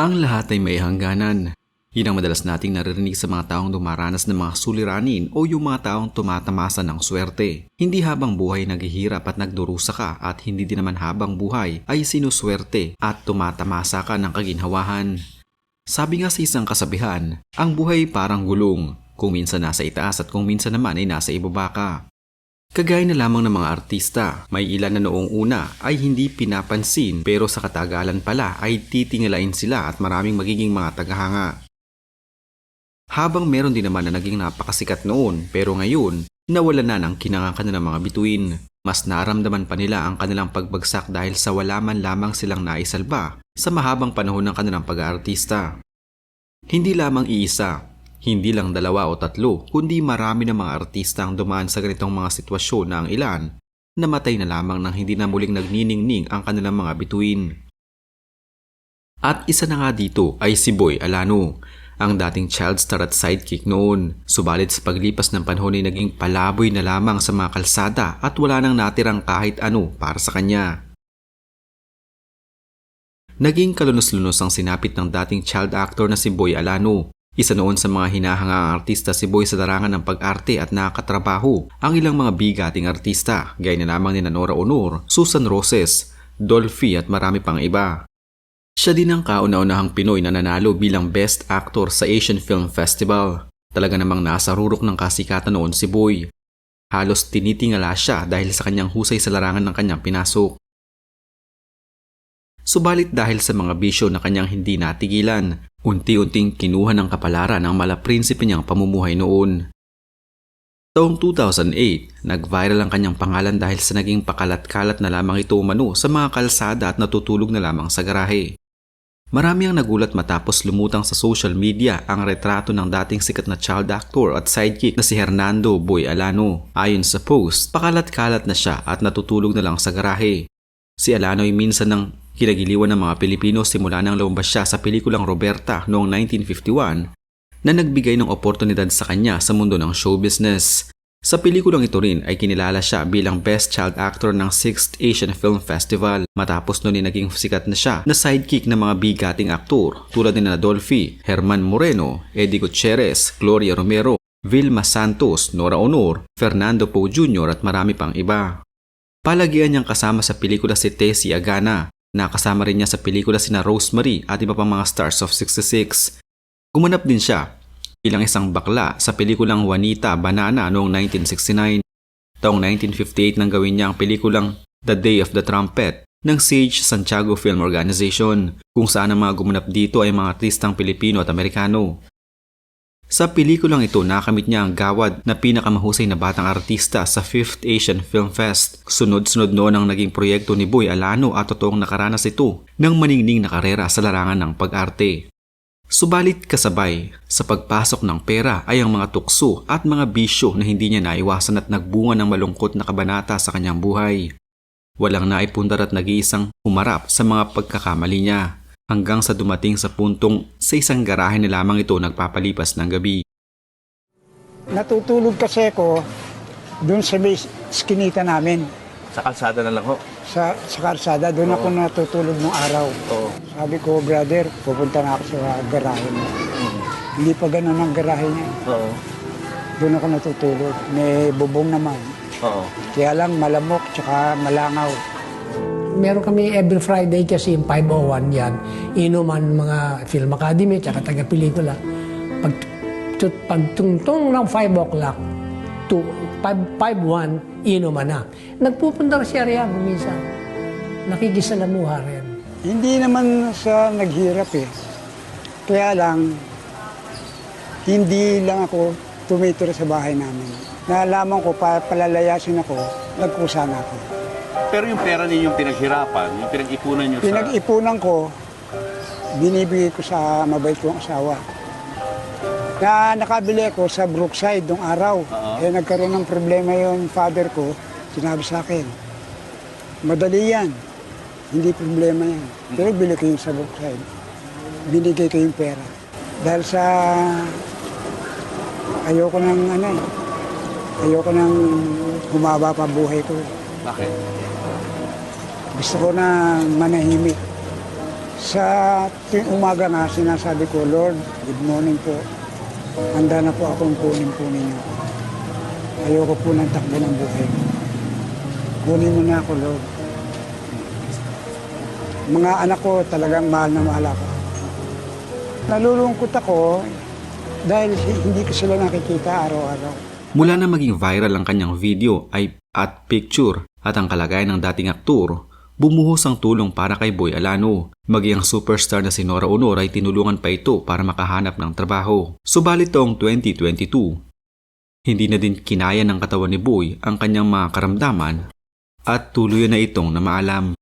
Ang lahat ay may hangganan. Yun ang madalas nating naririnig sa mga taong dumaranas ng mga suliranin o yung mga taong tumatamasa ng swerte. Hindi habang buhay naghihirap at nagdurusa ka at hindi din naman habang buhay ay sinuswerte at tumatamasa ka ng kaginhawahan. Sabi nga sa isang kasabihan, ang buhay parang gulong, kung minsan nasa itaas at kung minsan naman ay nasa ibaba ka. Kagaya na lamang ng mga artista, may ilan na noong una ay hindi pinapansin pero sa katagalan pala ay titingalain sila at maraming magiging mga tagahanga. Habang meron din naman na naging napakasikat noon pero ngayon, nawala na ng kinangakan ng mga bituin. Mas naramdaman pa nila ang kanilang pagbagsak dahil sa wala man lamang silang naisalba sa mahabang panahon ng kanilang pag-aartista. Hindi lamang iisa, hindi lang dalawa o tatlo, kundi marami ng mga artista ang dumaan sa ganitong mga sitwasyon na ang ilan namatay na lamang nang hindi na muling nagniningning ang kanilang mga bituin. At isa na nga dito ay si Boy Alano, ang dating child star at sidekick noon. Subalit sa paglipas ng panahon ay naging palaboy na lamang sa mga kalsada at wala nang natirang kahit ano para sa kanya. Naging kalunos-lunos ang sinapit ng dating child actor na si Boy Alano. Isa noon sa mga hinahangaang artista si Boy sa darangan ng pag-arte at nakakatrabaho ang ilang mga bigating artista, gaya na lamang ni Nora Honor, Susan Roses, Dolphy at marami pang iba. Siya din ang kauna-unahang Pinoy na nanalo bilang Best Actor sa Asian Film Festival. Talaga namang nasa rurok ng kasikatan noon si Boy. Halos tinitingala siya dahil sa kanyang husay sa larangan ng kanyang pinasok. Subalit dahil sa mga bisyo na kanyang hindi natigilan, unti-unting kinuha ng kapalaran ang malaprinsipe niyang pamumuhay noon. Taong 2008, nag-viral ang kanyang pangalan dahil sa naging pakalat-kalat na lamang ito umano sa mga kalsada at natutulog na lamang sa garahe. Marami ang nagulat matapos lumutang sa social media ang retrato ng dating sikat na child actor at sidekick na si Hernando Boy Alano. Ayon sa post, pakalat-kalat na siya at natutulog na lang sa garahe. Si Alano ay minsan ng kinagiliwan ng mga Pilipino simula nang lumabas siya sa pelikulang Roberta noong 1951 na nagbigay ng oportunidad sa kanya sa mundo ng show business. Sa pelikulang ito rin ay kinilala siya bilang Best Child Actor ng 6th Asian Film Festival matapos noon ay naging sikat na siya na sidekick ng mga bigating aktor tulad ni Dolphy, Herman Moreno, Eddie Gutierrez, Gloria Romero, Vilma Santos, Nora Honor, Fernando Poe Jr. at marami pang iba. Palagian niyang kasama sa pelikula si Tessie Agana, nakasama rin niya sa pelikula sina Rosemary at iba pang mga stars of 66. Gumanap din siya bilang isang bakla sa pelikulang Juanita Banana noong 1969. Taong 1958 nang gawin niya ang pelikulang The Day of the Trumpet ng Sage Santiago Film Organization kung saan ang mga gumanap dito ay mga artistang Pilipino at Amerikano. Sa pelikulang ito nakamit niya ang gawad na pinakamahusay na batang artista sa 5th Asian Film Fest. Sunod-sunod noon ang naging proyekto ni Boy Alano at totoong nakaranas ito ng maningning na karera sa larangan ng pag-arte. Subalit kasabay, sa pagpasok ng pera ay ang mga tukso at mga bisyo na hindi niya naiwasan at nagbunga ng malungkot na kabanata sa kanyang buhay. Walang naipundar at nag-iisang humarap sa mga pagkakamali niya hanggang sa dumating sa puntong sa isang garahe na lamang ito nagpapalipas ng gabi. Natutulog kasi ako doon sa may skinita namin. Sa kalsada na lang ho. Sa, sa karsada, doon ako natutulog nung araw. Oo. Sabi ko, brother, pupunta na ako sa garahe mo. Hindi pa ganun ang garahe niya. Oo. Doon ako natutulog. May bubong naman. Oo. Kaya lang malamok, tsaka malangaw. Meron kami every Friday kasi yung 501 yan. Inuman mga film academy tsaka taga-pelikula. Pag, pagtungtong ng 5 o'clock to 5, 5-1, inuman na. Nagpupunta siya riyan minsan. Nakikisalamuha rin. Hindi naman sa naghirap eh. Kaya lang, hindi lang ako tumitira sa bahay namin. Nalaman ko, pa, palalayasin ako, nagkusa na ako. Pero yung pera ninyong pinaghirapan, yung pinag-ipunan nyo sa... Pinag-ipunan ko, binibigay ko sa mabait kong asawa. Na nakabili ako sa Brookside nung araw. Oo. Eh nagkaroon ng problema yung father ko, sinabi sa akin, madali yan, hindi problema yan. Pero bili ko yung sa Brookside. Binigay ko yung pera. Dahil sa ayoko ng ano eh, ayoko nang humaba pa buhay ko. Bakit? Gusto ko na manahimik Sa umaga nga, sinasabi ko, Lord, good morning po. Handa na po akong kunin po ninyo. Ayoko po ng takbo ng buhay. Kunin mo na ako, Lord. Mga anak ko talagang mahal na mahal ako. Nalulungkot ako dahil hindi ko sila nakikita araw-araw. Mula na maging viral ang kanyang video ay at picture at ang kalagayan ng dating aktor, bumuhos ang tulong para kay Boy Alano. Maging ang superstar na si Nora Honor ay tinulungan pa ito para makahanap ng trabaho. Subalit taong 2022, hindi na din kinaya ng katawan ni Boy ang kanyang mga karamdaman at tuluyan na itong namaalam.